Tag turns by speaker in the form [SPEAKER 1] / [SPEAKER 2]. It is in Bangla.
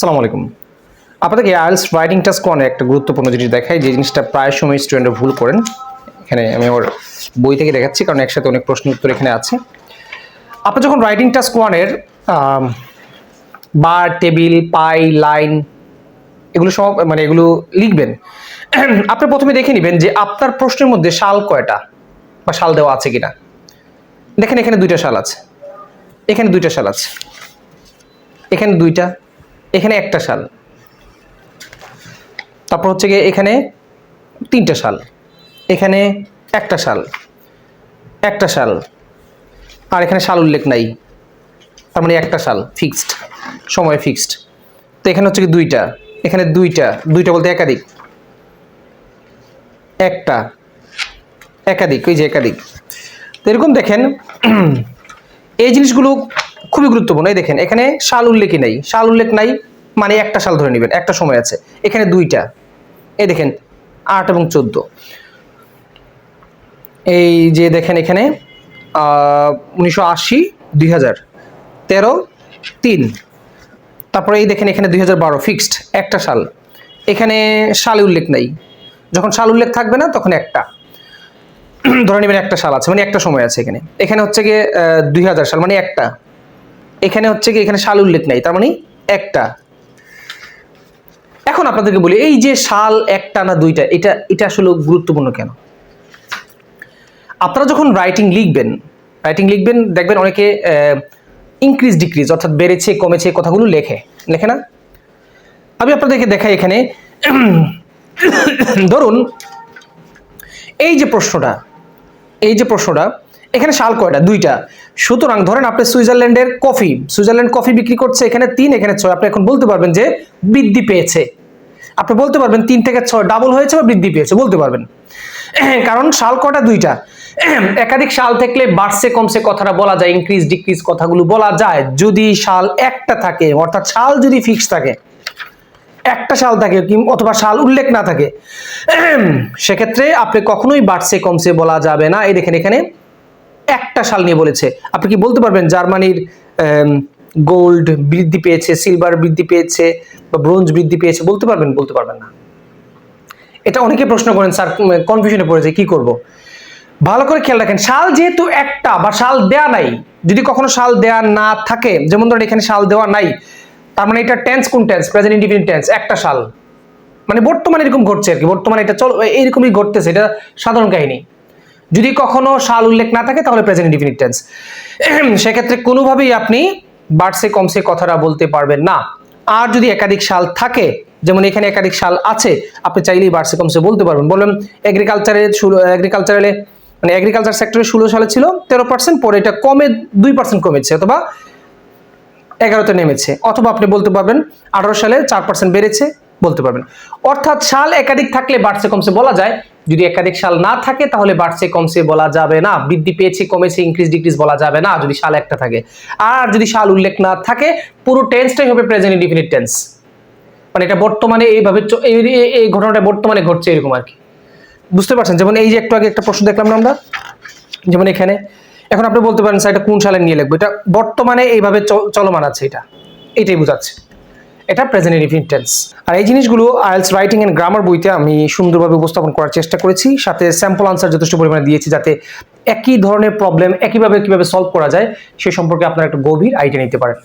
[SPEAKER 1] আসসালামু আলাইকুম। আপনাদেরকে আইএলস রাইটিং টাস্ক ওয়ানে একটা গুরুত্বপূর্ণ জিনিস দেখাই, যে জিনিসটা প্রায় সময় স্টুডেন্টরা ভুল করেন। এখানে আমি আমার বই থেকে দেখাচ্ছি, কারণ একসাথে অনেক প্রশ্ন উত্তর এখানে আছে। আপনি যখন রাইটিং টাস্ক ওয়ানের বার, টেবিল, পাই, লাইন, এগুলো সব মানে এগুলো লিখবেন, আপনি প্রথমে দেখে নেবেন যে আপনার প্রশ্নের মধ্যে শাল কয়টা, বা শাল দেওয়া আছে কিনা। দেখেন এখানে দুইটা শাল আছে। এখানে দুইটা শাল আছে। এখানে দুইটা এখানে একটা শাল। তারপর হচ্ছে গিয়ে এখানে তিনটা শাল। এখানে একটা শাল। একটা শাল। আর এখানে শাল উল্লেখ নাই। তার মানে একটা শাল ফিক্সড সময় ফিক্সড তো এখানে হচ্ছে কি দুইটা। এখানে দুইটা দুইটা বলতে একাধিক। একটা, একাধিক ওই যে একাধিক। তো এরকম দেখেন, এই জিনিসগুলো খুবই গুরুত্বপূর্ণ। এই দেখেন, এখানে শাল উল্লেখই নাই। শাল উল্লেখ নাই মানে একটা সাল ধরে নেবেন, একটা সময় আছে। এখানে দুইটা। এই দেখেন, আট এবং চোদ্দ। এই যে দেখেন এখানে উনিশশো আশি, দুই হাজার তেরো, তিন। তারপরে এই দেখেন এখানে দুই হাজার বারো ফিক্সড একটা সাল। এখানে সাল উল্লেখ নাই। যখন সাল উল্লেখ থাকবে না, তখন একটা। ধরে নেবেন একটা সাল আছে মানে একটা সময় আছে এখানে। এখানে হচ্ছে গিয়ে দুই হাজার সাল মানে একটা। এখানে হচ্ছে কি এখানে সাল উল্লেখ নাই, তার মানে একটা। এখন আপনাদেরকে বলি, এই যে শাল একটা না দুইটা, এটা এটা আসলে গুরুত্বপূর্ণ কেন? আপনারা যখন রাইটিং লিখবেন রাইটিং লিখবেন, দেখবেন অনেকে ইনক্রিজ ডিক্রিজ অর্থাৎ বেড়েছে, কমেছে কথাগুলো লেখে। লেখে না? আমি আপনাদেরকে দেখাই এখানে। ধরুন, এই যে প্রশ্নটা, এই যে প্রশ্নটা, এখানে সাল কয়টা? দুইটা। সুতরাং ধরেন আপনি সুইজারল্যান্ডের কফি, সুইজারল্যান্ড কফি বিক্রি করছে এখানে তিন, এখানে ছয়। আপনি এখন বলতে পারবেন যে বৃদ্ধি পেয়েছে। আপনি বলতে পারবেন তিন থেকে ছয় ডাবল হয়েছে বা বৃদ্ধি পেয়েছে, বলতে পারবেন। কারণ সাল কটা দুইটা? একাধিক সাল থাকলে বাড়ছে, কমছে কথাটা বলা যায় ইনক্রিজ ডিক্রিজ কথাগুলো বলা যায়। যদি সাল একটা থাকে, অর্থাৎ সাল যদি ফিক্স থাকে, একটা সাল থাকে অথবা সাল উল্লেখ না থাকে, সেক্ষেত্রে আপনি কখনোই বাড়ছে, কমছে বলা যাবে না। এই দেখেন এখানে একটা সাল নিয়ে বলেছে। আপনি কি বলতে পারবেন? জার্মানির গোল্ড বৃদ্ধি পেয়েছে সিলভার বৃদ্ধি পেয়েছে বা ব্রোঞ্জ বৃদ্ধি পেয়েছে, বলতে পারবেন বলতে পারবেন না। এটা অনেকে প্রশ্ন করেন, স্যার কনফিউশনে পড়েছে কি করব? ভালো করে খেয়াল রাখেন, শাল যেহেতু একটা বা শাল দেয়া নাই, যদি কখনো শাল দেয়া না থাকে, যেমন ধরেন এখানে শাল দেওয়া নাই, তার মানে এটা টেন্স কোন টেন্স প্রেজেন্ট ইন্ডিফিনিট টেন্স একটা শাল। মানে বর্তমানে এরকম ঘটছে আর কি, বর্তমানে এটা চল, এইরকমই ঘটতেছে, এটা সাধারণ কাহিনী। যদি কখনো সাল উল্লেখ না থাকে, তাহলে প্রেজেন্ট ইন্ডিফিনিট টেন্স সেক্ষেত্রে কোনোভাবেই আপনি বাড়ছে, কমছে কথাটা বলতে পারবেন না। আর যদি একাধিক সাল থাকে, যেমন এখানে একাধিক সাল আছে, আপনি চাইলেই বাড়ছে, কমছে বলতে পারবেন। বললাম এগ্রিকালচারে এগ্রিকালচারে মানে এগ্রিকালচার সেক্টরে ষোলো সালে ছিল, তেরো পার্সেন্ট পরে এটা কমে দুই পার্সেন্ট কমেছে, অথবা এগারোতে নেমেছে। অথবা আপনি বলতে পারবেন, আঠারো সালে চার পার্সেন্ট বেড়েছে বলতে পারবেন। অর্থাৎ সাল একাধিক থাকলে বাড়ছে, কমছে বলা যায়। যদি একাধিক সাল না থাকে, তাহলে বাড়ছে, কমছে বলা যাবে না। বৃদ্ধি পেয়েছে, কমেছে ইনক্রিজ ডিক্রিজ বলা যাবে না, যদি সাল একটা থাকে। আর যদি সাল উল্লেখ না থাকে, পুরো টেন্সটাই হবে প্রেজেন্ট ইনডিফিনিট টেন্স মানে এটা বর্তমানে এইভাবে এই ঘটনাটা বর্তমানে ঘটছে এরকম আর কি। বুঝতে পারছেন? যেমন এই যে একটু আগে একটা প্রশ্ন দেখলাম না আমরা? যেমন এখানে। এখন আপনি বলতে পারেন স্যার এটা কোন সালে নিয়ে লিখব? এটা বর্তমানে এইভাবে চলমান আছে এটা। এটাই বোঝাচ্ছে। এটা প্রেজেন্ট ইনডিফিনিট টেন্স আর এই জিনিসগুলো আইএলস রাইটিং অ্যান্ড গ্রামার বইতে আমি সুন্দরভাবে উপস্থাপন করার চেষ্টা করেছি, সাথে স্যাম্পল আনসার যথেষ্ট পরিমাণে দিয়েছি যাতে একই ধরনের প্রবলেম একইভাবে কীভাবে সলভ করা যায়, সে সম্পর্কে আপনারা একটা গভীর আইডিয়া নিতে পারেন।